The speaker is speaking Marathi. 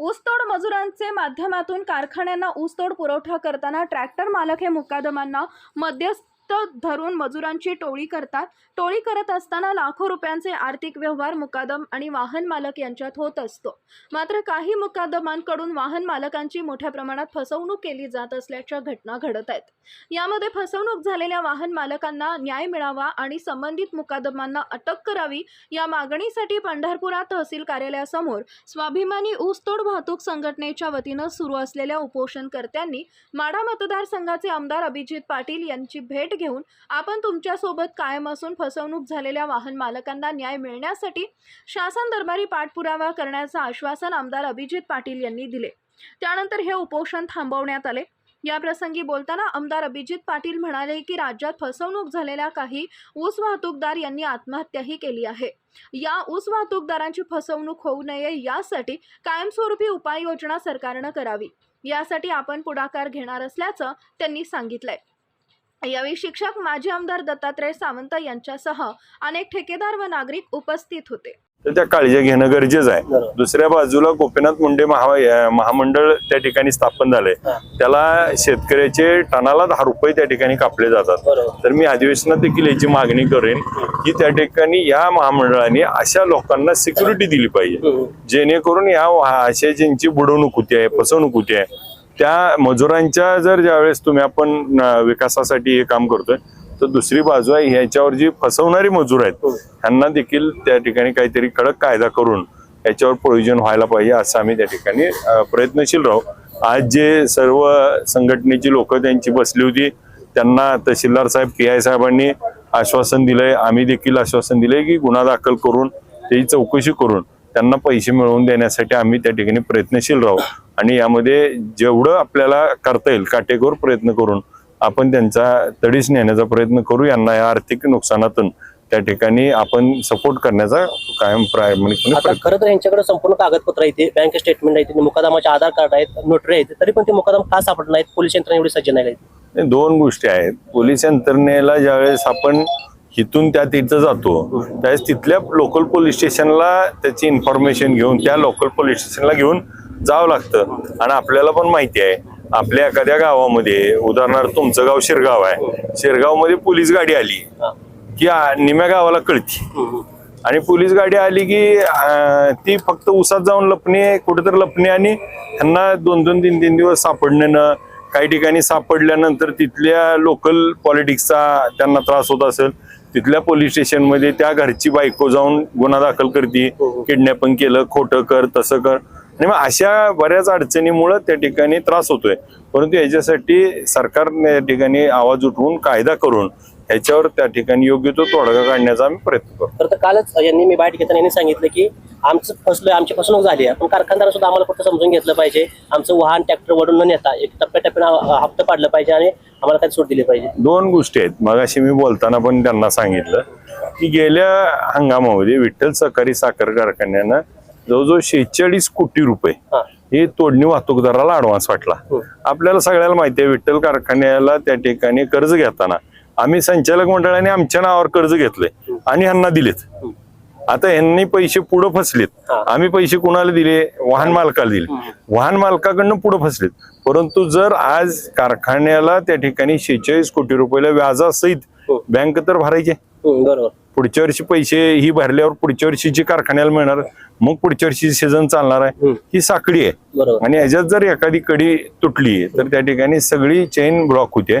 ऊसतोड मजुरांचे माध्यमातून कारखान्यांना ऊसतोड पुरवठा करताना ट्रॅक्टर मालक हे मुकादमांना मध्यस्थ धरून मजुरांची टोळी करतात. टोळी करत असताना लाखो रुपयांचे आर्थिक व्यवहार मुकादम आणि वाहन मालक यांच्यात होत असतो. मात्र काही मुकादमांकडून वाहन मालकांची मोठ्या प्रमाणात फसवणूक केली जात असल्याच्या घटना घडत आहेत. यामध्ये फसवणूक झालेल्या वाहन मालकांना न्याय मिळावा आणि संबंधित मुकादमांना अटक करावी या मागणीसाठी पंढरपुरात तहसील कार्यालयासमोर स्वाभिमानी ऊसतोड वाहतूक संघटनेच्या वतीनं सुरू असलेल्या उपोषणकर्त्यांनी माढा मतदारसंघाचे आमदार अभिजित पाटील यांची भेट घेऊन आपण तुमच्यासोबत कायम असून फसवणूक झालेल्या वाहन मालकांना न्याय मिळण्यासाठी शासन दरबारी पाठपुरावा करण्याचं आश्वासन आमदार अभिजित पाटील यांनी दिले. त्यानंतर हे उपोषण थांबवण्यात आले. याप्रसंगी बोलताना आमदार अभिजित पाटील म्हणाले की राज्यात फसवणूक झालेल्या काही ऊस वाहतूकदार यांनी आत्महत्याही केली आहे. या ऊस वाहतूकदारांची फसवणूक होऊ नये यासाठी कायमस्वरूपी उपाययोजना सरकारनं करावी. यासाठी आपण पुढाकार घेणार असल्याचं त्यांनी सांगितलंय. यावेळी शिक्षक माजी आमदार दत्तात्रय सावंत यांच्यासह अनेक ठेकेदार व नागरिक उपस्थित होते तर त्या काळजी घेणं गरजेचं आहे. दुसऱ्या बाजूला गोपीनाथ मुंडे महा महामंडळ त्या ठिकाणी स्थापन झालंय. त्याला शेतकऱ्याचे टनाला दहा रुपये त्या ठिकाणी कापले जातात तर मी अधिवेशनात देखील याची मागणी करेन की त्या ठिकाणी या महामंडळाने अशा लोकांना सिक्युरिटी दिली पाहिजे. जेणेकरून या ज्यांची बुडवणूक होती आहे फसवणूक होती आहे त्या मजुरांच्या जर ज्यावेळेस तुम्ही आपण विकासासाठी हे काम करतोय तर दुसरी बाजू आहे ह्याच्यावर जी फसवणारी मजूर आहेत. त्यांना देखील त्या ठिकाणी काहीतरी कडक कायदा करून याच्यावर प्रयोजन व्हायला पाहिजे असं आम्ही त्या ठिकाणी प्रयत्नशील राहू आज जे सर्व संघटनेची लोक त्यांची बसली होती त्यांना तहसीलदार साहेब पी आय साहेबांनी आश्वासन दिलंय आम्ही देखील आश्वासन दिलंय की गुन्हा दाखल करून त्याची चौकशी करून त्यांना पैसे मिळवून देण्यासाठी आम्ही त्या ठिकाणी प्रयत्नशील राहू. आणि यामध्ये जेवढं आपल्याला करता येईल काटेकोर प्रयत्न करून आपण त्यांचा तडीस नेण्याचा प्रयत्न करू यांना या आर्थिक नुकसानातून त्या ठिकाणी आपण सपोर्ट करण्याचा कायम प्रामाणिकपणे खरं तर यांच्याकडे संपूर्ण कागदपत्र आहे बँक स्टेटमेंट आहे मुकादमाचे आधार कार्ड आहेत नोटरी आहेत तरी पण ते मुकादम का सापडत नाहीत? पोलीस यंत्रणा एवढी सज्ज नाही दोन गोष्टी आहेत. पोलीस यंत्रणेला ज्यावेळेस आपण इथून त्या तिथं जातो. त्यावेळेस तिथल्या लोकल पोलीस स्टेशनला त्याची इन्फॉर्मेशन घेऊन त्या लोकल पोलीस स्टेशनला घेऊन जावं लागतं. आणि आपल्याला पण माहिती आहे आपल्या एखाद्या गावामध्ये उदाहरणार्थ तुमचं गाव शिरगाव आहे. शिरगावमध्ये पोलीस गाडी आली की निम्या गावाला कळती. आणि पोलीस गाडी आली की ती फक्त उसात जाऊन लपणे कुठेतरी लपणे आणि त्यांना दोन दोन तीन तीन दिवस सापडणं काही ठिकाणी सापडल्यानंतर तिथल्या लोकल पॉलिटिक्सचा त्यांना त्रास होत असेल तिथल्या पोलीस स्टेशनमध्ये त्या घरची बायको जाऊन गुन्हा दाखल करते हो. किडनॅपिंग केलं खोटं कर तसं कर आणि मग अशा बऱ्याच अडचणीमुळं त्या ठिकाणी त्रास होतोय परंतु याच्यासाठी सरकारने या ठिकाणी आवाज उठवून कायदा करून ह्याच्यावर त्या ठिकाणी योग्य तो तोडगा काढण्याचा आम्ही प्रयत्न करतो. तर कालच यांनी मी बाईट घेताना यांनी सांगितलं की आमचं फसलोय आमची फसवणूक झाली आहे. पण कारखानदार सुद्धा आम्हाला फक्त समजून घेतलं पाहिजे. आमचं वाहन ट्रॅक्टर वडून न नेता एक टप्प्याटप्प्यानं हप्ता पाडलं पाहिजे आणि आम्हाला काही सूट दिली पाहिजे. दोन गोष्टी आहेत. मग अशी मी बोलताना पण त्यांना सांगितलं की गेल्या हंगामामध्ये विठ्ठल सहकारी साखर कारखान्यानं जवळजवळ शेहेचाळीस कोटी रुपये हा. तोडणी वाहतूकदाराला ऍडव्हान्स वाटला. हो. आपल्याला सगळ्याला माहिती आहे विठ्ठल कारखान्याला त्या ठिकाणी कर्ज घेताना आम्ही संचालक मंडळाने आमच्या नावावर कर्ज घेतलंय आणि ह्यांना दिलेत. आता यांनी पैसे पुढे फसलेत. आम्ही पैसे कुणाला दिले? वाहन मालकाला दिले. वाहन मालकाकडनं पुढे फसलेत. परंतु जर आज कारखान्याला त्या ठिकाणी शेहेचाळीस कोटी रुपयाला व्याजासहित हो. बँक तर भरायचे. पुढच्या वर्षी पैसे ही भरल्यावर पुढच्या वर्षीची कारखान्याला मिळणार मग पुढच्या वर्षी सीझन चालणार आहे. ही साखळी आहे. आणि ह्याच्यात जर एखादी कडी तुटली तर त्या ठिकाणी सगळी चेन ब्लॉक होते.